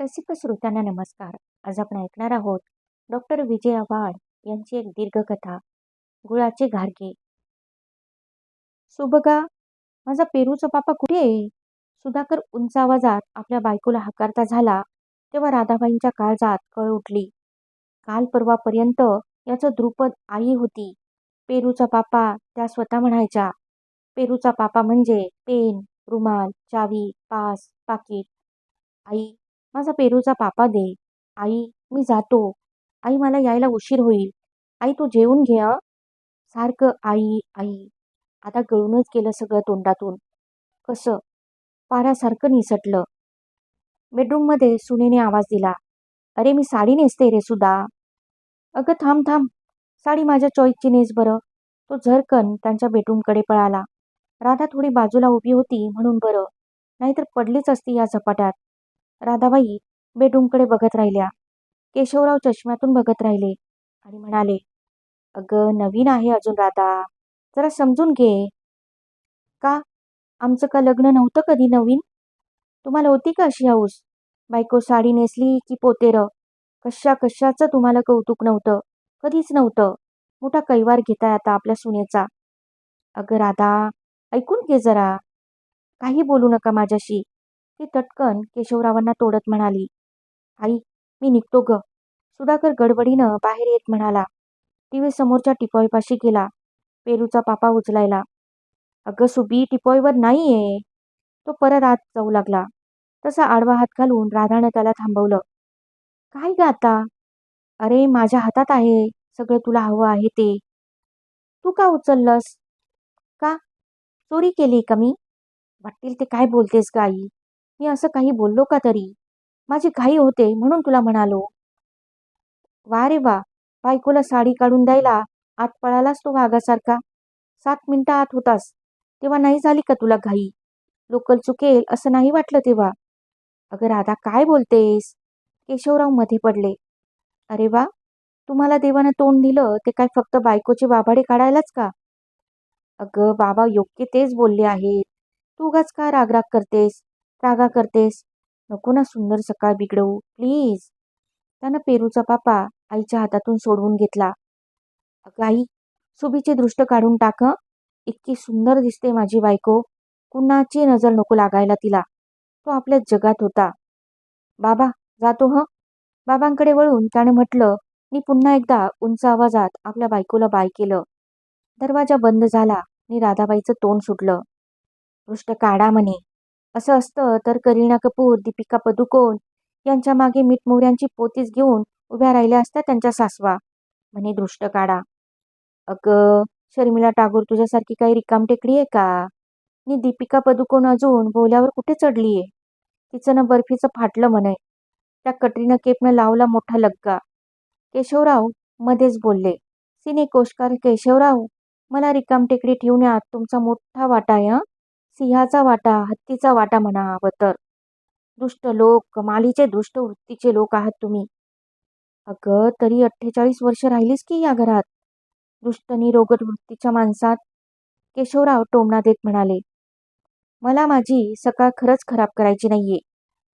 रसिक श्रोत्यांना नमस्कार. आज आपण ऐकणार आहोत डॉक्टर विजय आव्हाड यांची एक दीर्घकथा गुळाचे घारगे. सुबगा माझा पेरूचा पापा कुठे आहे? सुधाकर उंच आवाजात आपल्या बायकोला हकारता झाला तेव्हा राधाबाईंच्या काळजात कळ उठली. काल परवापर्यंत याचं द्रुपद आई होती. पेरूचा पापा त्या स्वतः म्हणायच्या पेरूचा पापा म्हणजे पेन रुमाल चावी पास पाकिट. आई माझा पेरूचा पापा दे. आई मी जातो. आई मला यायला उशीर होईल. आई तू जेवून घे सारखं आई आई. आता गळूनच गेलं सगळं तोंडातून. कसं? पारासारखं निसटलं. बेडरूममध्ये सुनेने आवाज दिला. अरे मी साडी नेसते रे सुधा. अगं थांब थांब. साडी माझ्या चॉईसची नेस बरं. तो झरकन त्यांच्या बेडरूमकडे पळाला. राधा थोडी बाजूला उभी होती म्हणून बरं. नाहीतर पडलीच असती या झपाट्यात. राधाबाई बेडरूमकडे बघत राहिल्या. केशवराव चष्म्यातून बघत राहिले आणि म्हणाले अगं नवीन आहे अजून राधा. जरा समजून घे. का? आमचं का लग्न नव्हतं कधी नवीन? तुम्हाला होती का अशी हाऊस? बायको साडी नेसली की पोतेर कशा कशाचं तुम्हाला कौतुक नव्हतं? कधीच नव्हतं. मोठा कैवार घेताय आता आपल्या सुनेचा. अगं राधा ऐकून घे जरा. काही बोलू नका माझ्याशी. ती तटकन केशवरावांना तोडत म्हणाली आई मी निघतो ग. सुधाकर गडबडीनं बाहेर येत म्हणाला. टीव्ही समोरच्या टिपॉईपाशी गेला. पेरूचा पापा उचलायला अगं सुबी टिपॉयवर नाहीये. तो परत आत जाऊ लागला. तसा आडवा हात घालून राधानं त्याला थांबवलं. काय ग आता? अरे माझ्या हातात आहे. सगळं तुला हवं आहे ते. तू का उचललंस? का? चोरी केली का मी? वाटतील ते काय बोलतेस ग आई? मी असं काही बोललो का तरी? माझी घाई होते म्हणून तुला म्हणालो. वा रे वा बायकोला साडी काढून द्यायला आत पळालास तो वाघासारखा. सात मिनिटं आत होतास तेव्हा नाही झाली का तुला घाई? लोकल चुकेल असं नाही वाटलं तेव्हा? अगं राधा काय बोलतेस? केशवरावमध्ये पडले. अरे वा तुम्हाला देवानं तोंड दिलं ते काय फक्त बायकोचे बाबाडे काढायलाच का? अगं बाबा योग्य तेच बोलले आहेत. तू उगाच का रागराग करतेस? रागा करतेस. नको ना सुंदर सकाळ बिघडवू प्लीज. त्यानं पेरूचा पापा आईच्या हातातून सोडवून घेतला. अगं आई सुबीचे दृष्ट काढून टाक इतकी सुंदर दिसते माझी बायको. कुणाची नजर नको लागायला तिला. तो आपल्या जगात होता. बाबा जातो हं. बाबांकडे वळून त्याने म्हटलं मी पुन्हा एकदा उंच आवाजात आपल्या बायकोला बाय केलं. दरवाजा बंद झाला आणि राधाबाईचं तोंड सुटलं. दृष्ट काढा म्हणे. असं असतं तर करीना कपूर दीपिका पदुकोण यांच्या मागे मिठमोऱ्यांची पोतीच घेऊन उभ्या राहिल्या असत्या त्यांच्या सासवा. म्हणे दृष्ट काढा. अगं शर्मिला टागोर तुझ्यासारखी काही रिकाम टेकडी आहे का? नी दीपिका पदुकोण अजून बोल्यावर कुठे चढलीये? तिचं ना बर्फीचं फाटलं म्हणे. त्या कटरीनं केपनं लावला मोठा लग्गा. केशवराव मध्येच बोलले सिने कोशकार केशवराव मला रिकाम टेकडी ठेवण्यात तुमचा मोठा वाटा आहे हं? सिंहाचा वाटा हत्तीचा वाटा म्हणा हवं तर. दुष्ट लोक कमालीचे दुष्ट वृत्तीचे लोक आहात तुम्ही. अगं तरी अठ्ठेचाळीस वर्ष राहिलीस की या घरात? दुष्ट निरोगट वृत्तीच्या माणसात? केशवराव टोमणा देत म्हणाले मला माझी सकाळ खरंच खराब करायची नाहीये.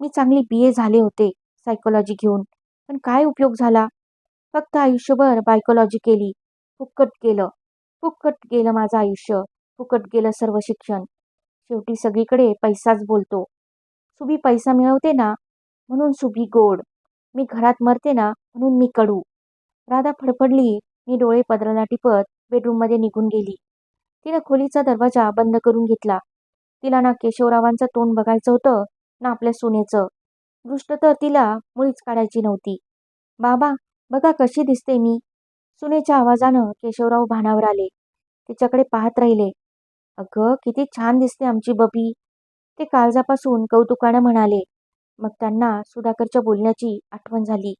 मी चांगली बी ए झाले होते सायकोलॉजी घेऊन. पण काय उपयोग झाला? फक्त आयुष्यभर बायकोलॉजी केली. फुक्कट गेलं फुक्कट गेलं माझं आयुष्य. फुकट गेलं सर्व शिक्षण. शेवटी सगळीकडे पैसाच बोलतो. सुबी पैसा मिळवते ना म्हणून सुबी गोड. मी घरात मरते ना म्हणून मी कडू. राधा फडफडली मी डोळे पदराला टिपत बेडरूममध्ये निघून गेली. तिनं खोलीचा दरवाजा बंद करून घेतला. तिला ना केशवरावांचं तोंड बघायचं होतं ना आपल्या सुनेचं दृष्ट तर तिला मुळीच काढायची नव्हती. बाबा बघा कशी दिसते मी. सुनेच्या आवाजानं केशवराव भानावर आले. तिच्याकडे पाहत राहिले. अगं किती छान दिसते आमची बबी. ते काळजापासून कौतुकानं म्हणाले. मग त्यांना सुधाकरच्या बोलण्याची आठवण झाली.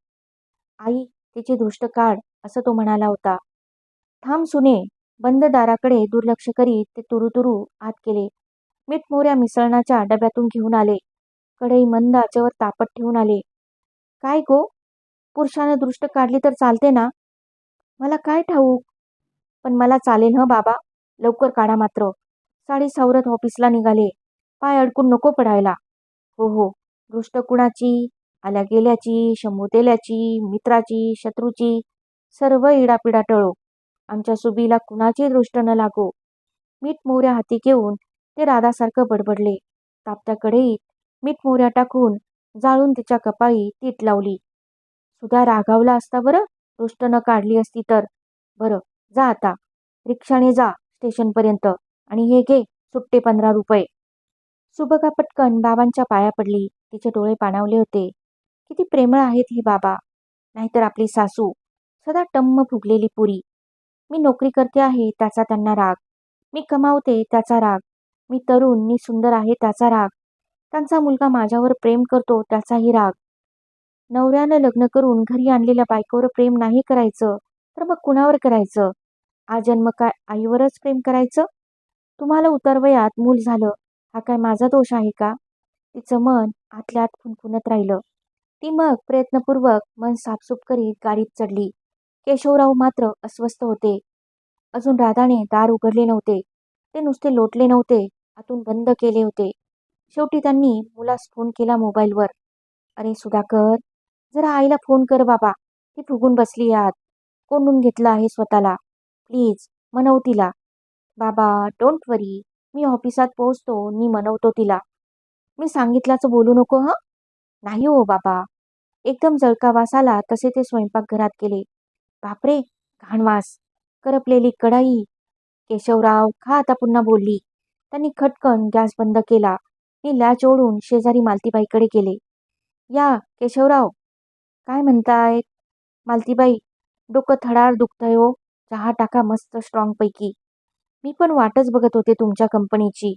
आई तिची दृष्ट काढ असं तो म्हणाला होता. थांब सुने. बंद दाराकडे दुर्लक्ष करीत ते तुरुतुरू आत गेले. मीठ मोऱ्या मिसळणाच्या डब्यातून घेऊन आले. कढई मंद आचेवर तापत ठेवून आले. काय गो? पुरुषानं दृष्ट काढली तर चालते ना? मला काय ठाऊक? पण मला चालेल ह बाबा. लवकर काढा मात्र. साडी सावरत ऑफिसला निघाले. पाय अडकून नको पडायला. हो हो. दृष्ट कुणाची? आल्या गेल्याची शंभूतेल्याची मित्राची शत्रूची सर्व इडापिडा टळो. आमच्या सुबीला कुणाची दृष्ट न लागो. मीठ मोहऱ्या हाती घेऊन ते राधासारखं बडबडले. तापत्या कढईत मीठ मोहऱ्या टाकून जाळून तिच्या कपाळी तीट लावली. सुद्धा रागावला असता बरं? दृष्ट न काढली असती तर. बरं जा आता. रिक्षाने जा स्टेशनपर्यंत. आणि हे घे सुट्टे पंधरा रुपये. सुबका पटकन बाबांच्या पाया पडली. तिचे डोळे पाणावले होते. किती प्रेमळ आहेत ही बाबा. नाहीतर आपली सासू. सदा टम्म फुगलेली पुरी. मी नोकरी करते आहे त्याचा त्यांना राग. मी कमावते त्याचा राग. मी तरुण मी सुंदर आहे त्याचा राग. त्यांचा मुलगा माझ्यावर प्रेम करतो त्याचाही राग. नवऱ्यानं लग्न करून घरी आणलेल्या बायकोवर प्रेम नाही करायचं तर मग कुणावर करायचं? आजन्म काय आईवरच प्रेम करायचं? तुम्हाला उतरवयात मूल झालं. हा काय माझा दोष आहे का? तिचं मन आतल्यात खुनखुनत राहिलं. ती मग प्रयत्नपूर्वक मन साफसूफ करीत गाडीत चढली. केशवराव मात्र अस्वस्थ होते. अजून राधाने दार उघडले नव्हते. ते नुसते लोटले नव्हते. आतून बंद केले होते. शेवटी त्यांनी मुलास फोन केला मोबाईलवर. अरे सुधाकर जरा आईला फोन कर बाबा. ती फुगून बसली आत. कोंडून घेतलं आहे स्वतःला. प्लीज मनव तिला. बाबा डोंट वरी मी ऑफिसात पोहोचतो. मी मनवतो तिला. मी सांगितल्याचं बोलू नको हं? नाही हो बाबा. एकदम जळका वास आला तसे ते स्वयंपाकघरात गेले बापरे! घाणवास. करपलेली कढाई. केशवराव खा आता पुन्हा बोलली? त्यांनी खटकन गॅस बंद केला. मी लॅच ओढून शेजारी मालतीबाईकडे गेले. या केशवराव. काय म्हणताय? मालतीबाई डोकं थडार दुखतंय हो. चहा टाका मस्त स्ट्रॉंगपैकी मी पण वाटच बघत होते तुमच्या कंपनीची.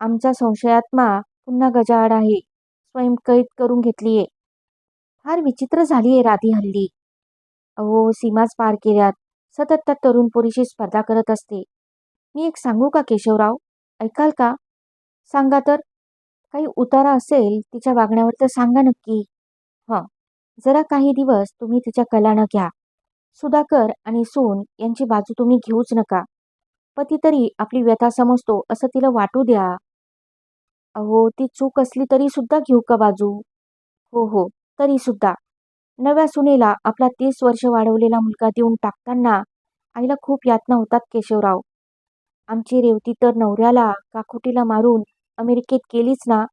आमचा संशयात्मा पुन्हा गजाआड आहे. स्वयंकैद करून घेतलीये. फार विचित्र झालीये राधी हल्ली. अहो सीमाच पार केल्यात. सतत त्या तरुण पोरीशी स्पर्धा करत असते. मी एक सांगू का केशवराव? ऐकाल का? सांगा तर. काही उतारा असेल तिच्या वागण्यावर तर सांगा नक्की. हं. जरा काही दिवस तुम्ही तिच्या कलानं घ्या. सुधाकर आणि सून यांची बाजू तुम्ही घेऊच नका. पती तरी आपली व्यथा समजतो असं तिला वाटू द्या. अहो ती चूक असली तरी सुद्धा घेऊ का बाजू? हो हो तरी सुद्धा. नव्या सुनेला आपला तीस वर्ष वाढवलेला मुलगा देऊन टाकताना आईला खूप यातना होतात केशवराव. आमची रेवती तर नवऱ्याला काकुटीला मारून अमेरिकेत गेलीच ना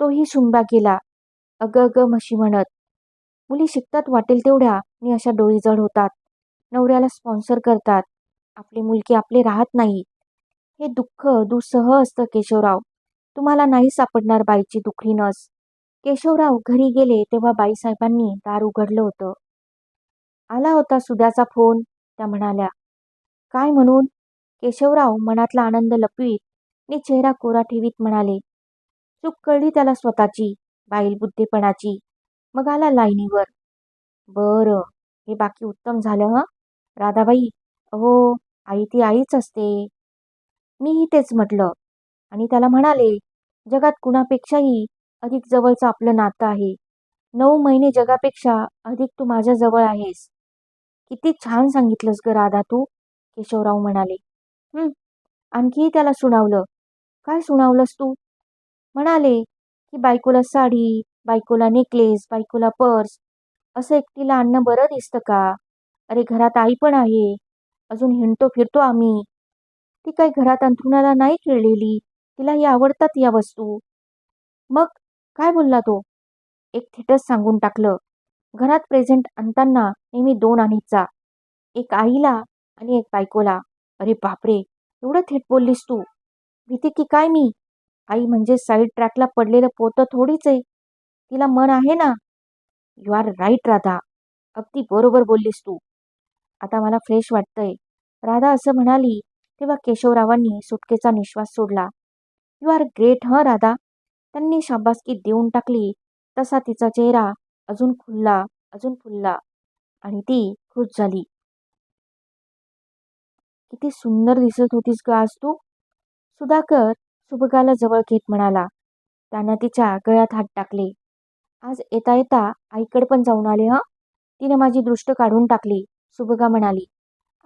तोही शुंबा गेला. अग अग म्हशी म्हणत. मुली शिकतात वाटेल तेवढ्या आणि अशा डोळीजड होतात. नवऱ्याला स्पॉन्सर करतात. आपली मुलगी आपले राहत नाही. हे दुःख दुःसह असतं केशवराव. तुम्हाला नाही सापडणार बाईची दुखी नस. केशवराव घरी गेले तेव्हा बाईसाहेबांनी दार उघडलं होतं. आला होता सुद्याचा फोन. त्या म्हणाल्या काय म्हणून? केशवराव मनातला आनंद लपवीत आणि चेहरा कोरा ठेवीत म्हणाले चूक कळली त्याला स्वतःची बाईल बुद्धीपणाची. मग आला लाईनीवर. बरं. हे बाकी उत्तम झालं हं? राधाबाई अहो आई ती आईच असते. मीही तेच म्हटलं आणि त्याला म्हणाले जगात कुणापेक्षाही अधिक जवळचं आपलं नातं आहे. नऊ महिने जगापेक्षा अधिक तू माझ्या जवळ आहेस. किती छान सांगितलंस ग राधा तू केशवराव म्हणाले. आणखीही त्याला सुनावलं. काय सुनावलंस तू? म्हणाले की बायकोला साडी बायकोला नेकलेस बायकोला पर्स असं एकटीला आणणं बरं दिसतं का? अरे घरात आई पण आहे. अजून हिंडतो फिरतो आम्ही. ती काही घरात अंथरुणाला नाही खेळलेली. तिला ही आवडतात या वस्तू. मग काय बोलला तो? एक थिटच सांगून टाकलं. घरात प्रेझेंट आणताना नेहमी दोन आणीचा. एक आईला आणि एक बायकोला. अरे बापरे एवढं थेट बोललीस तू. भीती की काय मी? आई म्हणजे साईड ट्रॅकला पडलेलं पोतं थोडीच आहे. तिला मन आहे ना? You are right Radha. अगदी बरोबर बोललीस तू. आता मला फ्रेश वाटतंय. राधा असं म्हणाली तेव्हा केशवरावांनी सुटकेचा निश्वास सोडला. यू आर ग्रेट हं राधा. त्यांनी शाबासकी देऊन टाकली. तसा तिचा चेहरा अजून खुलला अजून फुलला. आणि ती खुश झाली. किती सुंदर दिसत होतीस ग आज तू. सुधाकर सुभगाला जवळ घेत म्हणाला. त्यानं तिच्या गळ्यात हात टाकले. आज येता येता आईकडे पण जाऊन आले हं. तिने माझी दृष्ट काढून टाकली. सुभगा म्हणाली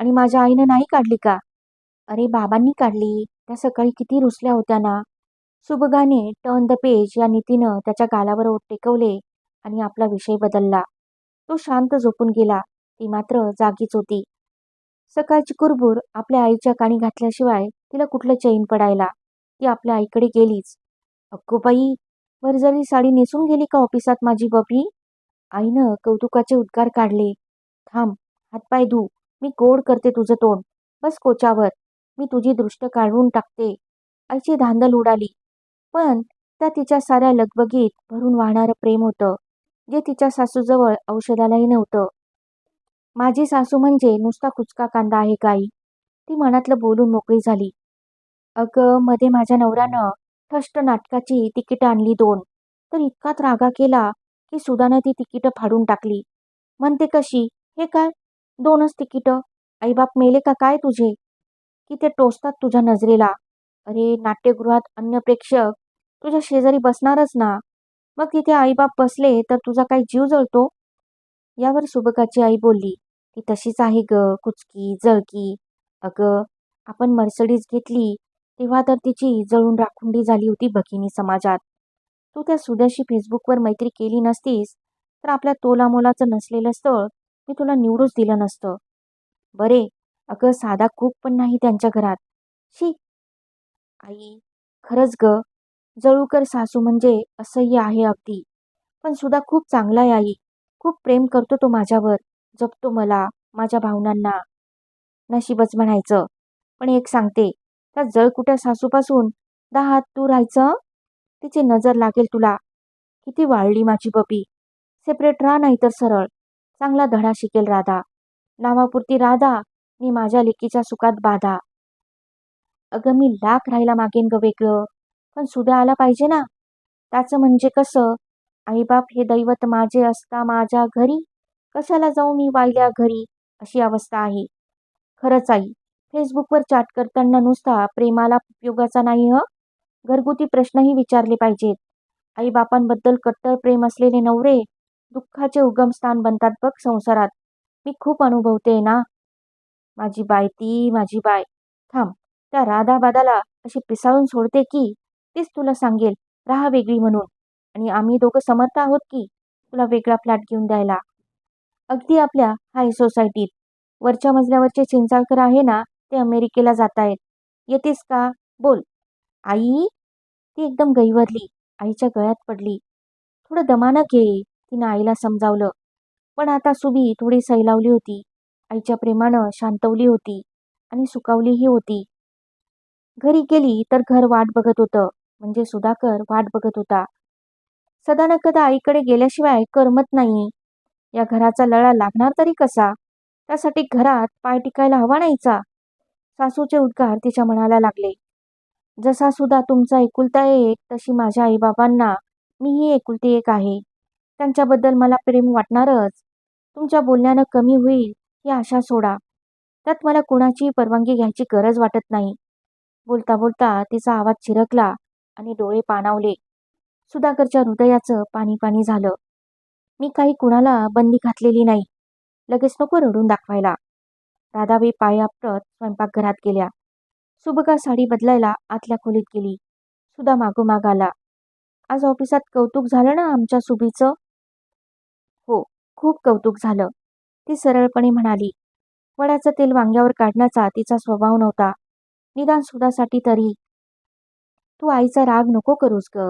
आणि माझ्या आईनं नाही काढली का? अरे बाबांनी काढली. त्या सकाळी किती रुसल्या होत्या ना. सुभगाने टर्न द पेज या नीतीनं त्याच्या गालावर ओठ टेकवले आणि आपला विषय बदलला. तो शांत झोपून गेला. ती मात्र जागीच होती. सकाळची कुरबूर आपल्या आईच्या काणी घातल्याशिवाय तिला कुठलं चैन पडायला. ती आपल्या आईकडे गेलीच. अक्को बाई वरजरी साडी नेसून गेली का ऑफिसात माझी बबी आईनं कौतुकाचे उद्गार काढले. थांब हातपाय धू. मी गोड करते तुझं तोंड. बस कोचावर. मी तुझी दृष्ट काढून टाकते. आईची धांदल उडाली. पण त्या तिच्या साऱ्या लगबगीत भरून वाहणारं प्रेम होतं. जे तिच्या सासूजवळ औषधालाही नव्हतं. माझी सासू म्हणजे नुसता कुचका कांदा आहे काही ती मनातलं बोलून मोकळी झाली. अगं मध्ये माझ्या नवऱ्यानं ठष्ट नाटकाची तिकीटं आणली दोन. तर इतकाच रागा केला की सुदानं ती तिकीटं फाडून टाकली. म्हणते कशी? हे काय? दोनच तिकीटं. आईबाप मेले का काय तुझे? की ते टोचतात तुझ्या नजरेला. अरे नाट्यगृहात अन्य प्रेक्षक तुझ्या शेजारी बसणारच ना. मग तिथे आईबाप बसले तर तुझा काही जीव जळतो? यावर सुबकाची आई बोलली ती तशीच आहे ग कुचकी जळकी. अगं आपण मर्सडीज घेतली तेव्हा तर तिची जळून राखुंडी झाली होती भगिनी समाजात. तू त्या सुद्याशी फेसबुकवर मैत्री केली नसतीस तर आपल्या तोलामोलाचं नसलेलं स्थळ मी तुला निवडूच दिलं नसतं. बरे अगं साधा खूप पण नाही त्यांच्या घरात. शी. आई खरंच ग. जळूकर सासू म्हणजे असह्य आहे अगदी. पण सुद्धा खूप चांगला आहे आई. खूप प्रेम करतो तो माझ्यावर. जपतो मला माझ्या भावनांना. नशीबच म्हणायचं. पण एक सांगते त्या जळकुट्या सासूपासून दहा हात तू राहायचं? तिची नजर लागेल तुला. किती वाळली माझी बबी. सेपरेट राहा नाही तर सरळ. चांगला धडा शिकेल राधा. नावापुरती राधा मी माझ्या लेकीच्या सुखात बाधा. अगं मी लाख राहायला मागेन ग वेगळं पण सुद्या आला पाहिजे ना? त्याचं म्हणजे कसं? आईबाप हे दैवत माझे असता माझ्या घरी? कशाला जाऊ मी वाहिल्या घरी? अशी अवस्था आहे. खरंच आई फेसबुकवर चॅट करताना नुसता प्रेमाला उपयोगाचा नाही ह? घरगुती प्रश्नही विचारले पाहिजेत. आईबापांबद्दल कट्टर प्रेम असलेले नवरे दुःखाचे उगमस्थान बनतात बघ संसारात. मी खूप अनुभवते ना. माझी बाय ती माझी बाय. थांब त्या राधाबादाला अशी पिसाळून सोडते की तीच तुला सांगेल राहा वेगळी म्हणून. आणि आम्ही दोघं समर्थ आहोत की तुला वेगळा फ्लॅट घेऊन द्यायला. अगदी आपल्या हाय सोसायटीत. वरच्या मजल्यावरचे चिंचाळकर आहे ना ते अमेरिकेला जात आहेत येतेस का? बोल. आई? ती एकदम गैवरली. आईच्या गळ्यात पडली. थोडं दमानं घे तिनं आईला समजावलं. पण आता सुबी थोडी सैलावली होती. आईच्या प्रेमानं शांतवली होती आणि सुकावलीही होती. घरी गेली तर घर वाट बघत होतं. म्हणजे सुधाकर वाट बघत होता. सदा न कदा आईकडे गेल्याशिवाय करमत नाही. या घराचा लळा लागणार तरी कसा? त्यासाठी घरात पाय टिकायला हवा नाहीचा सासूचे उद्गार तिच्या मनाला लागले. जसा सुद्धा तुमचा एकुलता एक तशी माझ्या आईबाबांना मीही एकुलती एक आहे. त्यांच्याबद्दल मला प्रेम वाटणारच. तुमच्या बोलण्यानं कमी होईल ही आशा सोडा. त्यात मला कुणाची परवानगी घ्यायची गरज वाटत नाही. बोलता बोलता तिचा आवाज चिरकला आणि डोळे पाणावले. सुधाकरच्या हृदयाचं पाणी पाणी झालं. मी काही कुणाला बंदी घातलेली नाही. लगेच नको रडून दाखवायला. राधाबाई पाय स्वयंपाकघरात गेल्या. सुबका साडी बदलायला आतल्या खोलीत गेली. सुद्धा मागोमाग आला. आज ऑफिसात कौतुक झालं ना आमच्या सुबीचं? खूप कौतुक झालं. ती सरळपणे म्हणाली वड्याचं तेल वांग्यावर काढण्याचा तिचा स्वभाव नव्हता. निदान सुदासाठी तरी. तू आईचा राग नको करूस ग.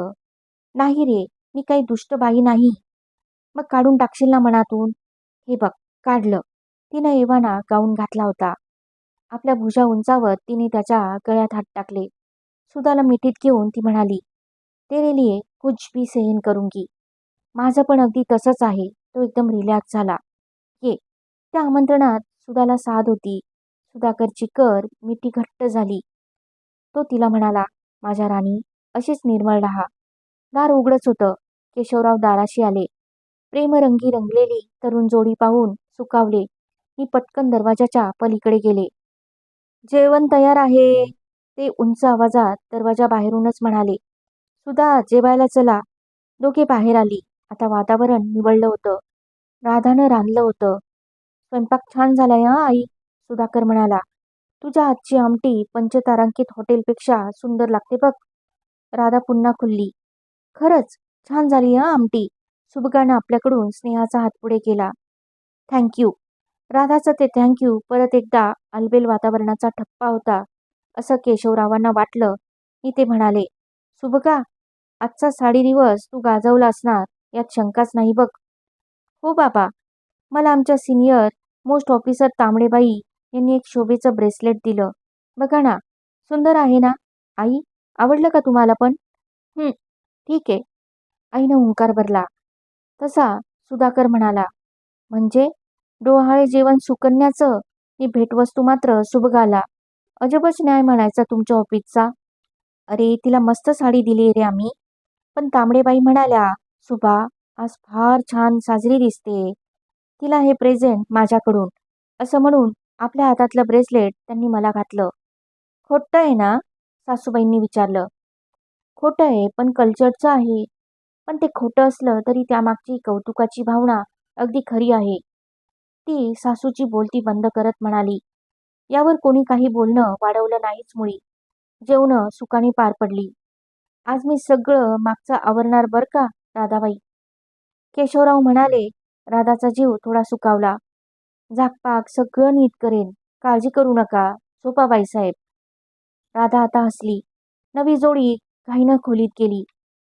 नाही रे मी काही दुष्ट बाई नाही. मग काढून टाकशील ना मनातून. हे बघ काढलं. तिनं एव्हाना गाऊन घातला होता. आपल्या भुजा उंचावत तिने त्याच्या गळ्यात हात टाकले. सुदाला मिठीत घेऊन ती म्हणाली तेरे लिए कुछ भी सहन करूंगी. माझं पण अगदी तसंच आहे. तो एकदम रिलॅक्स झाला. ये. त्या आमंत्रणात सुधाला साध होती. सुधाकरची कर मिठी घट्ट झाली. तो तिला म्हणाला माझ्या राणी अशीच निर्मळ राहा. दार उघडच होतं. केशवराव दाराशी आले. प्रेमरंगी रंगलेली तरुण जोडी पाहून सुकावले. मी पटकन दरवाजाच्या पलीकडे गेले. जेवण तयार आहे. ते उंच आवाजात दरवाजा बाहेरूनच म्हणाले सुधा जेवायला चला. दोघे बाहेर आली. आता वातावरण निवडलं होतं. राधानं रांधलं होतं. स्वयंपाक छान झालाय हा आई? सुधाकर म्हणाला. तुझ्या हातची आमटी पंचतारांकित हॉटेलपेक्षा सुंदर लागते बघ. राधा पुन्हा खुल्ली. खरंच छान झाली हा आमटी. सुबगानं आपल्याकडून स्नेहाचा हात पुढे केला. थँक्यू राधाचं ते थँक्यू परत एकदा अलबेल वातावरणाचा ठप्पा होता. असं केशवरावांना वाटलं. मी ते म्हणाले सुबगा आजचा साडी दिवस तू गाजवला असणार. यात शंकाच नाही बघ. हो बाबा मला आमच्या सिनियर मोस्ट ऑफिसर तांबडेबाई यांनी एक शोभेचं ब्रेसलेट दिलं. बघा ना सुंदर आहे ना? आई आवडलं का तुम्हाला पण? ठीक आहे. आईनं हुंकार भरला. तसा सुधाकर म्हणाला म्हणजे? डोहाळे जेवण सुकन्याचं? ही भेटवस्तू मात्र सुभगाला अजबच न्याय म्हणायचा तुमच्या ऑफिसचा. अरे तिला मस्त साडी दिली रे आम्ही. पण तांबडेबाई म्हणाल्या सुभा आज फार छान साजरी दिसते. तिला हे प्रेझेंट माझ्याकडून. असं म्हणून आपल्या हातातलं ब्रेसलेट त्यांनी मला घातलं. खोटं आहे ना? सासूबाईंनी विचारलं. खोटं आहे पण कल्चरचं आहे. पण ते खोटं असलं तरी त्यामागची कौतुकाची भावना अगदी खरी आहे. ती सासूची बोलती बंद करत म्हणाली यावर कोणी काही बोलणं वाढवलं नाहीच मुळी. जेवणं सुखाने पार पडली. आज मी सगळं मागचं आवरणार बरं का? राधाबाई. केशवराव म्हणाले राधाचा जीव थोडा सुकावला. झाकपाक सगळं नीट करेन. काळजी करू नका झोपा बाईसाहेब राधा आता हसली. नवी जोडी घाईनं खोलीत गेली.